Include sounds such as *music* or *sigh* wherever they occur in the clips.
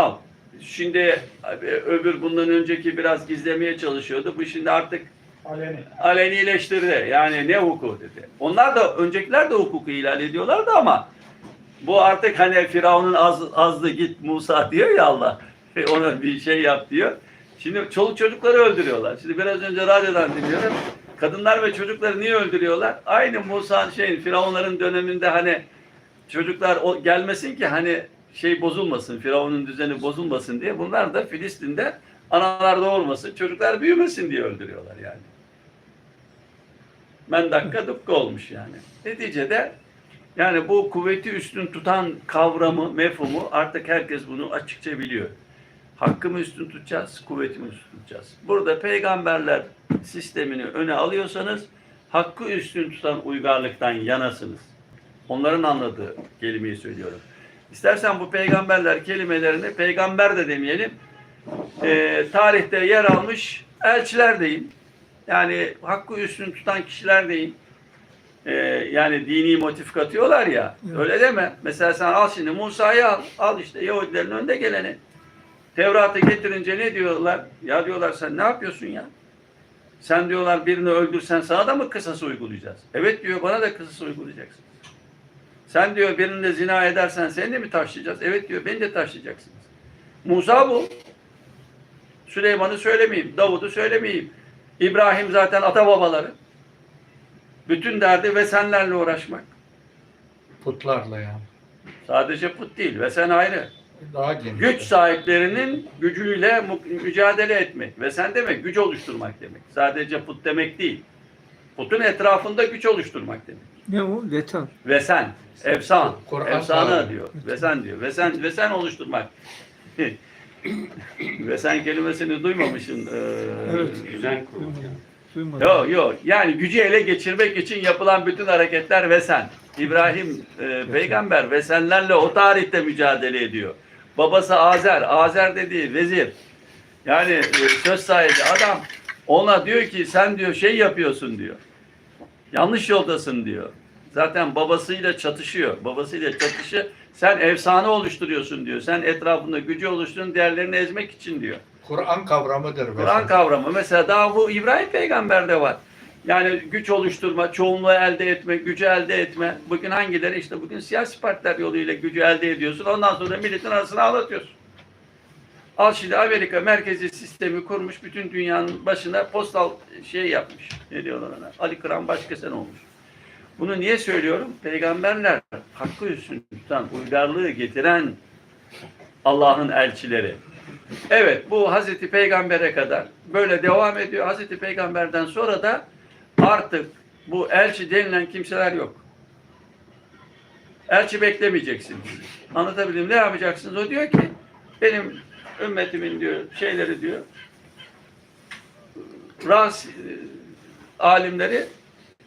Al. Şimdi e, öbür bundan önceki biraz gizlemeye çalışıyordu. Bu şimdi artık Aleni. alenileştirdi. Yani ne hukuku dedi. Onlar da öncekiler de hukuku ihlal ediyorlardı ama bu artık hani Firavun'un az, azdı git Musa *laughs* diyor ya Allah. Ona bir şey yap diyor. Şimdi çoluk çocukları öldürüyorlar. Şimdi biraz önce radyodan dinliyorum. Kadınlar ve çocukları niye öldürüyorlar? Aynı Musa şeyin Firavunların döneminde hani çocuklar o gelmesin ki hani şey bozulmasın, Firavun'un düzeni bozulmasın diye. Bunlar da Filistin'de analar doğurmasın, çocuklar büyümesin diye öldürüyorlar yani. Men dakika dukka olmuş yani. Neticede yani bu kuvveti üstün tutan kavramı, mefhumu artık herkes bunu açıkça biliyor. Hakkımı üstün tutacağız, kuvvetimi üstün tutacağız. Burada peygamberler sistemini öne alıyorsanız hakkı üstün tutan uygarlıktan yanasınız. Onların anladığı kelimeyi söylüyorum. İstersen bu peygamberler kelimelerini peygamber de demeyelim, e, tarihte yer almış elçiler deyin. Yani hakkı üstün tutan kişiler deyin. E, yani dini motif katıyorlar ya. Öyle deme. Mesela sen al şimdi Musa'yı al. Al işte Yahudilerin önde geleni. Tevrat'ı getirince ne diyorlar? Ya diyorlar sen ne yapıyorsun ya? Sen diyorlar birini öldürsen sana da mı kısası uygulayacağız? Evet diyor bana da kısası uygulayacaksın. Sen diyor birinde zina edersen seni de mi taşlayacağız? Evet diyor beni de taşlayacaksınız. Musa bu. Süleyman'ı söylemeyeyim, Davud'u söylemeyeyim. İbrahim zaten ata babaları. Bütün derdi vesenlerle uğraşmak. Putlarla yani. Sadece put değil, vesen ayrı. Daha geniş. Güç sahiplerinin gücüyle mücadele etmek. Vesen demek güç oluşturmak demek. Sadece put demek değil. Putun etrafında güç oluşturmak demek. Ne o? Vetan. Vesen, efsan, Kur'an efsane diyor. Vesen diyor. Vesen, vesen oluşturmak. *laughs* vesen kelimesini duymamışsın. Ee, Evet. Düzen kurmak. Duymadım. Yok yok. Yani gücü ele geçirmek için yapılan bütün hareketler vesen. İbrahim e, peygamber vesenlerle o tarihte mücadele ediyor. Babası Azer. Azer dediği vezir. Yani e, söz sahibi adam ona diyor ki sen diyor şey yapıyorsun diyor. Yanlış yoldasın diyor. Zaten babasıyla çatışıyor. Babasıyla çatışı sen efsane oluşturuyorsun diyor. Sen etrafında gücü oluşturun diğerlerini ezmek için diyor. Kur'an kavramıdır. Kur'an kavramı. Mesela daha bu İbrahim peygamberde var. Yani güç oluşturma, çoğunluğu elde etme, gücü elde etme. Bugün hangileri? işte bugün siyasi partiler yoluyla gücü elde ediyorsun. Ondan sonra milletin arasına ağlatıyorsun. Al şimdi Amerika merkezi sistemi kurmuş. Bütün dünyanın başına postal şey yapmış. Ne diyorlar ona? Ali Kıran başkesen olmuş. Bunu niye söylüyorum? Peygamberler hakkı üstün tutan, uygarlığı getiren Allah'ın elçileri. Evet bu Hazreti Peygamber'e kadar böyle devam ediyor. Hazreti Peygamber'den sonra da artık bu elçi denilen kimseler yok. Elçi beklemeyeceksiniz. Anlatabildim ne yapacaksınız? O diyor ki benim ümmetimin diyor şeyleri diyor ras e, alimleri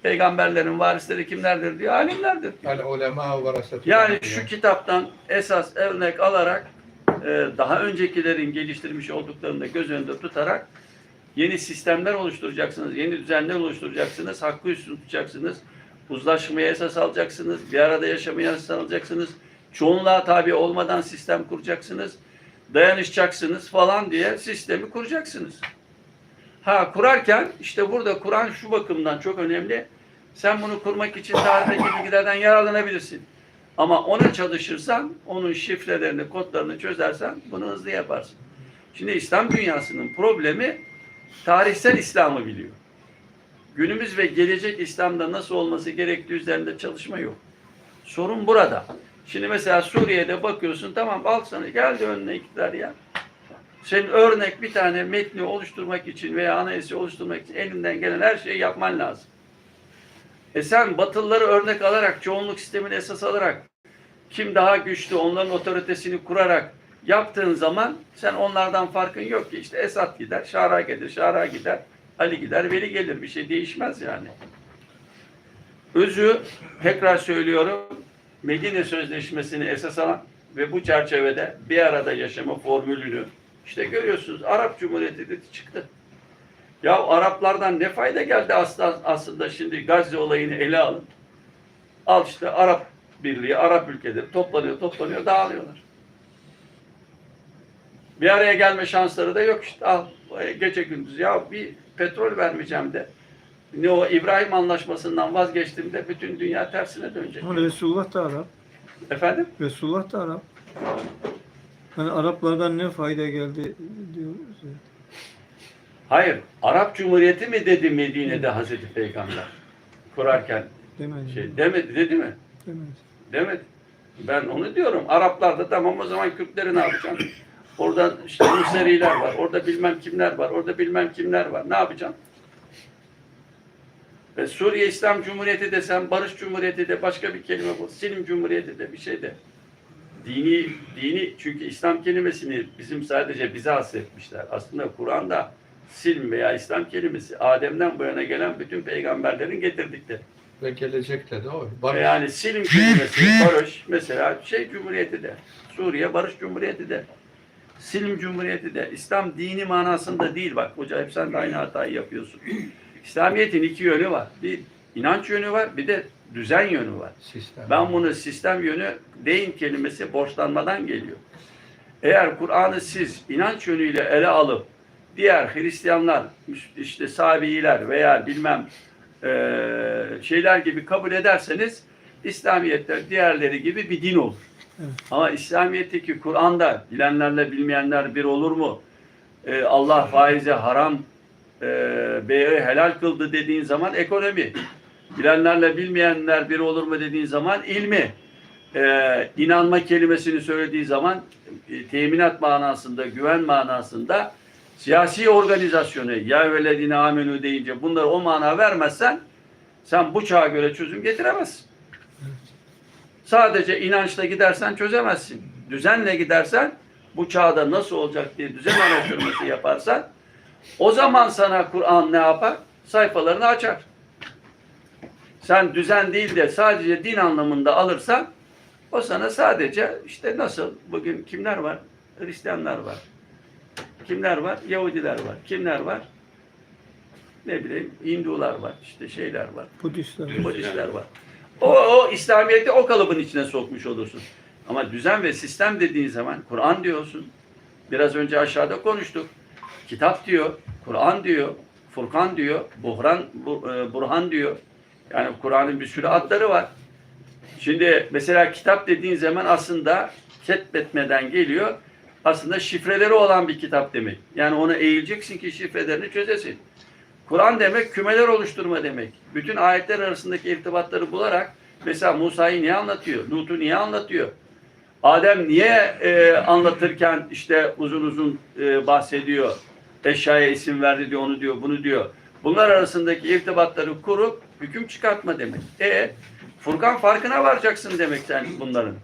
peygamberlerin varisleri kimlerdir diyor alimlerdir. Ulema rasetü Yani şu kitaptan esas örnek alarak e, daha öncekilerin geliştirmiş olduklarını da göz önünde tutarak yeni sistemler oluşturacaksınız, yeni düzenler oluşturacaksınız, hakkı üstün tutacaksınız, uzlaşmaya esas alacaksınız, bir arada yaşamaya esas alacaksınız, çoğunluğa tabi olmadan sistem kuracaksınız, dayanışacaksınız falan diye sistemi kuracaksınız. Ha kurarken işte burada Kur'an şu bakımdan çok önemli. Sen bunu kurmak için tarihteki bilgilerden yararlanabilirsin. Ama ona çalışırsan, onun şifrelerini, kodlarını çözersen bunu hızlı yaparsın. Şimdi İslam dünyasının problemi tarihsel İslam'ı biliyor. Günümüz ve gelecek İslam'da nasıl olması gerektiği üzerinde çalışma yok. Sorun burada. Şimdi mesela Suriye'de bakıyorsun tamam al sana geldi önüne iktidar ya. Senin örnek bir tane metni oluşturmak için veya anayasayı oluşturmak için elinden gelen her şeyi yapman lazım. E sen Batılıları örnek alarak, çoğunluk sistemini esas alarak, kim daha güçlü onların otoritesini kurarak yaptığın zaman sen onlardan farkın yok ki. İşte Esad gider, Şara gelir, Şara gider, Ali gider, Veli gelir. Bir şey değişmez yani. Özü, tekrar söylüyorum, Medine Sözleşmesi'ni esas alan ve bu çerçevede bir arada yaşama formülünü işte görüyorsunuz Arap Cumhuriyeti de çıktı. Ya Araplardan ne fayda geldi aslında, aslında şimdi Gazze olayını ele alın. Al işte Arap Birliği, Arap ülkeleri toplanıyor, toplanıyor, dağılıyorlar. Bir araya gelme şansları da yok işte. Al gece gündüz ya bir petrol vermeyeceğim de. Ne o İbrahim Anlaşması'ndan vazgeçtiğimde bütün dünya tersine dönecek. Ama Resulullah da Arap. Efendim? Resulullah da Arap. Hani Araplardan ne fayda geldi diyoruz ya. Hayır. Arap Cumhuriyeti mi dedi Medine'de Hazreti Peygamber? Kurarken Demedi. şey demedi dedi mi? Demedi. Demedi. Ben onu diyorum. Araplar da tamam o zaman Kürtleri ne yapacaksın? Orada işte *coughs* Nuseriler var. Orada bilmem kimler var. Orada bilmem kimler var. Ne yapacaksın? Ve Suriye İslam Cumhuriyeti desem, Barış Cumhuriyeti de başka bir kelime bu. Silim Cumhuriyeti de bir şey de. Dini, dini çünkü İslam kelimesini bizim sadece bize hasretmişler. Aslında Kur'an'da silm veya İslam kelimesi Adem'den bu yana gelen bütün peygamberlerin getirdikleri. Ve gelecekte de o. Barış. Yani Silim kelimesi, barış mesela şey cumhuriyeti de, Suriye Barış Cumhuriyeti de, Silim Cumhuriyeti de, İslam dini manasında değil bak hoca hep sen de aynı hatayı yapıyorsun. İslamiyet'in iki yönü var. Bir inanç yönü var, bir de düzen yönü var. Sistem. Ben bunu sistem yönü deyin kelimesi borçlanmadan geliyor. Eğer Kur'an'ı siz inanç yönüyle ele alıp diğer Hristiyanlar, işte Sabiiler veya bilmem eee, şeyler gibi kabul ederseniz İslamiyet'te diğerleri gibi bir din olur. Evet. Ama İslamiyet'teki Kur'an'da bilenlerle bilmeyenler bir olur mu? Eee, Allah faize haram, eee beyi helal kıldı dediğin zaman ekonomi. Bilenlerle bilmeyenler bir olur mu dediğin zaman ilmi. Ee, inanma kelimesini söylediği zaman e, teminat manasında, güven manasında siyasi organizasyonu ya veledine amenü deyince bunları o mana vermezsen sen bu çağa göre çözüm getiremezsin. Sadece inançla gidersen çözemezsin. Düzenle gidersen bu çağda nasıl olacak diye düzen araştırması yaparsan o zaman sana Kur'an ne yapar? Sayfalarını açar. Sen düzen değil de sadece din anlamında alırsan o sana sadece işte nasıl bugün kimler var? Hristiyanlar var. Kimler var? Yahudiler var. Kimler var? Ne bileyim Hindular var. işte şeyler var. Budistler. Budistler var. O, o İslamiyet'i o kalıbın içine sokmuş olursun. Ama düzen ve sistem dediğin zaman Kur'an diyorsun. Biraz önce aşağıda konuştuk. Kitap diyor, Kur'an diyor, Furkan diyor, Buhran, Bu- e, Burhan diyor. Yani Kur'an'ın bir sürü adları var. Şimdi mesela kitap dediğin zaman aslında ketbetmeden geliyor. Aslında şifreleri olan bir kitap demek. Yani ona eğileceksin ki şifrelerini çözesin. Kur'an demek kümeler oluşturma demek. Bütün ayetler arasındaki irtibatları bularak mesela Musa'yı niye anlatıyor? Lut'u niye anlatıyor? Adem niye e, anlatırken işte uzun uzun e, bahsediyor? Eşyaya isim verdi diyor, onu diyor, bunu diyor. Bunlar arasındaki irtibatları kurup hüküm çıkartma demek. E Furkan farkına varacaksın demek sen bunların.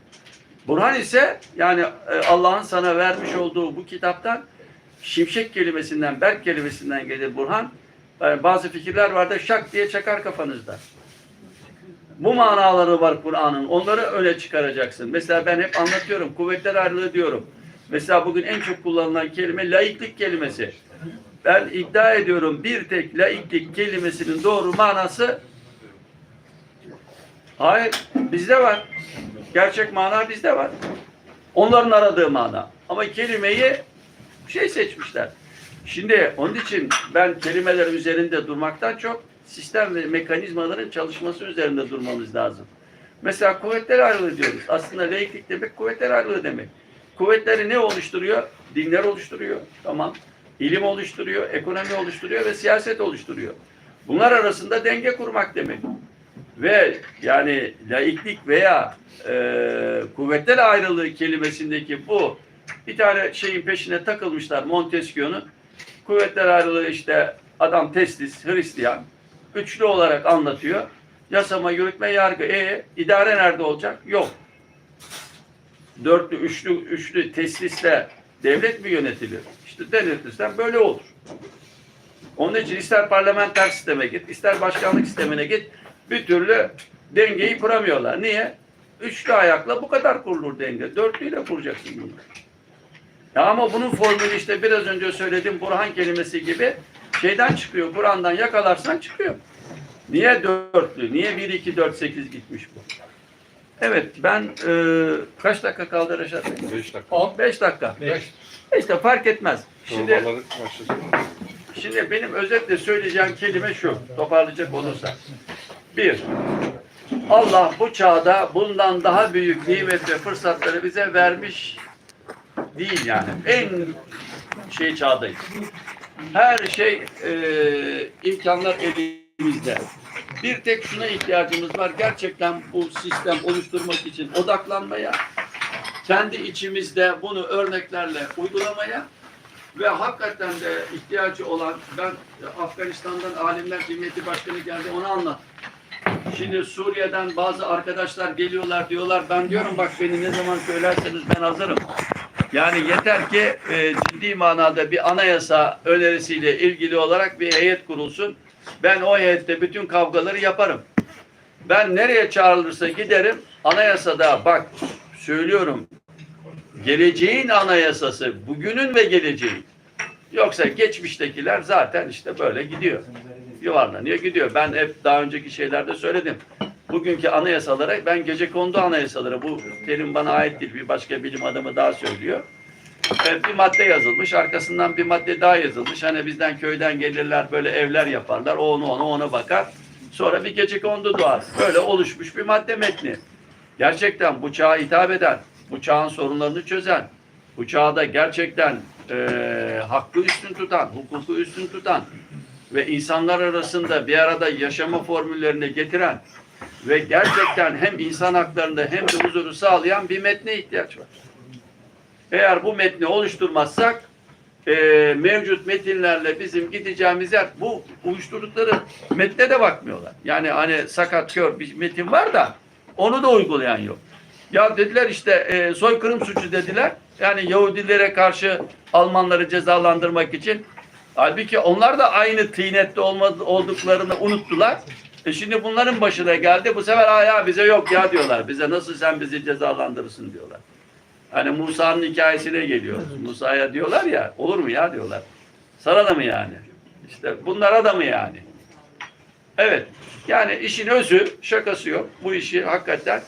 Burhan ise yani e, Allah'ın sana vermiş olduğu bu kitaptan şimşek kelimesinden, berk kelimesinden gelir Burhan. Bazı fikirler var da şak diye çakar kafanızda. Bu manaları var Kur'an'ın. Onları öne çıkaracaksın. Mesela ben hep anlatıyorum. Kuvvetler ayrılığı diyorum. Mesela bugün en çok kullanılan kelime laiklik kelimesi. Ben iddia ediyorum bir tek laiklik kelimesinin doğru manası hayır bizde var. Gerçek mana bizde var. Onların aradığı mana. Ama kelimeyi şey seçmişler. Şimdi onun için ben kelimeler üzerinde durmaktan çok sistem ve mekanizmaların çalışması üzerinde durmamız lazım. Mesela kuvvetler ayrılığı diyoruz. Aslında laiklik demek kuvvetler ayrılığı demek. Kuvvetleri ne oluşturuyor? Dinler oluşturuyor. Tamam. İlim oluşturuyor, ekonomi oluşturuyor ve siyaset oluşturuyor. Bunlar arasında denge kurmak demek. Ve yani laiklik veya e, kuvvetler ayrılığı kelimesindeki bu bir tane şeyin peşine takılmışlar Montesquieu'nun. Kuvvetler ayrılığı işte adam testis, Hristiyan. Üçlü olarak anlatıyor. Yasama, yürütme, yargı. E idare nerede olacak? Yok. Dörtlü, üçlü, üçlü teslisle devlet mi yönetilir? İşte denetirsen böyle olur. Onun için ister parlamenter sisteme git, ister başkanlık sistemine git. Bir türlü dengeyi kuramıyorlar. Niye? Üçlü ayakla bu kadar kurulur denge. Dörtlüyle kuracaksın bunu. Ya ama bunun formülü işte biraz önce söylediğim Burhan kelimesi gibi şeyden çıkıyor. Kur'an'dan yakalarsan çıkıyor. Niye dörtlü? Niye 1, 2, 4, 8 gitmiş bu? Evet ben e, kaç dakika kaldı Reşat Bey? 5 dakika. 10, 5 dakika. 5. İşte fark etmez. Şimdi Torbaları başlasın. Şimdi benim özetle söyleyeceğim kelime şu, toparlayacak olursak. Bir, Allah bu çağda bundan daha büyük nimet ve fırsatları bize vermiş değil yani. En şey çağdayız. Her şey e, imkanlar elimizde. Bir tek şuna ihtiyacımız var. Gerçekten bu sistem oluşturmak için odaklanmaya, kendi içimizde bunu örneklerle uygulamaya ve hakikaten de ihtiyacı olan ben Afganistan'dan Alimler Cemiyeti Başkanı geldi ona anlat. Şimdi Suriye'den bazı arkadaşlar geliyorlar diyorlar ben diyorum bak beni ne zaman söylerseniz ben hazırım. Yani yeter ki e, ciddi manada bir anayasa önerisiyle ilgili olarak bir heyet kurulsun. Ben o heyette bütün kavgaları yaparım. Ben nereye çağrılırsa giderim. Anayasada bak söylüyorum geleceğin anayasası, bugünün ve geleceğin. Yoksa geçmiştekiler zaten işte böyle gidiyor. Yuvarlanıyor gidiyor. Ben hep daha önceki şeylerde söyledim. Bugünkü anayasalara ben gece kondu anayasaları bu terim bana ait değil bir başka bilim adamı daha söylüyor. Evet, bir madde yazılmış arkasından bir madde daha yazılmış. Hani bizden köyden gelirler böyle evler yaparlar o onu ona ona bakar. Sonra bir gece kondu doğar. Böyle oluşmuş bir madde metni. Gerçekten bu çağa hitap eden, bu çağın sorunlarını çözen, bu çağda gerçekten eee, hakkı üstün tutan, hukuku üstün tutan ve insanlar arasında bir arada yaşama formüllerini getiren ve gerçekten hem insan haklarında hem de huzuru sağlayan bir metne ihtiyaç var. Eğer bu metni oluşturmazsak eee, mevcut metinlerle bizim gideceğimiz yer bu uyuşturdukları metne de bakmıyorlar. Yani hani sakat kör bir metin var da onu da uygulayan yok. Ya dediler işte e, soykırım suçu dediler. Yani Yahudilere karşı Almanları cezalandırmak için. Halbuki onlar da aynı tıynette olmadı, olduklarını unuttular. E şimdi bunların başına geldi. Bu sefer "Aa ya bize yok ya diyorlar. Bize nasıl sen bizi cezalandırırsın diyorlar. Hani Musa'nın hikayesine geliyor. Musa'ya diyorlar ya olur mu ya diyorlar. Sana da mı yani? İşte bunlara da mı yani? Evet. Yani işin özü, şakası yok. Bu işi hakikaten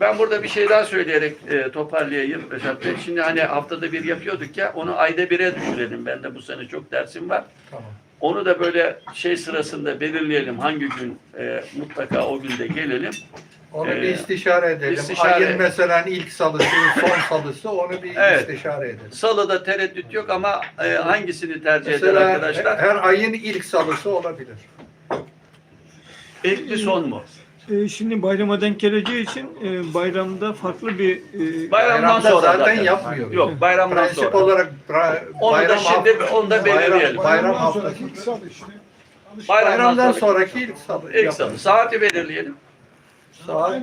ben burada bir şey daha söyleyerek e, toparlayayım Reşat Bey. Şimdi hani haftada bir yapıyorduk ya, onu ayda bire düşürelim. Ben de bu sene çok dersim var. Tamam. Onu da böyle şey sırasında belirleyelim. Hangi gün e, mutlaka o günde gelelim. Onu Ee, bir istişare edelim. istişare- Ayın mesela ilk salısı, son salısı onu bir Evet. istişare edelim. Salıda tereddüt yok ama e, hangisini tercih eder Mesela arkadaşlar? her ayın ilk salısı olabilir. İlk mi son mu? E, şimdi bayrama denk geleceği için e, bayramda farklı bir e, Bayramdan Bayramda sonra zaten zaten. yapmıyoruz. Yok bayramdan Prensip sonra. olarak bra- Onu da bayram şimdi haft- onu da bayram, belirleyelim. bayram haftası. Bayramdan Bayramdan sonra sonraki ilk salı. ilk salı. Saati belirleyelim. Saat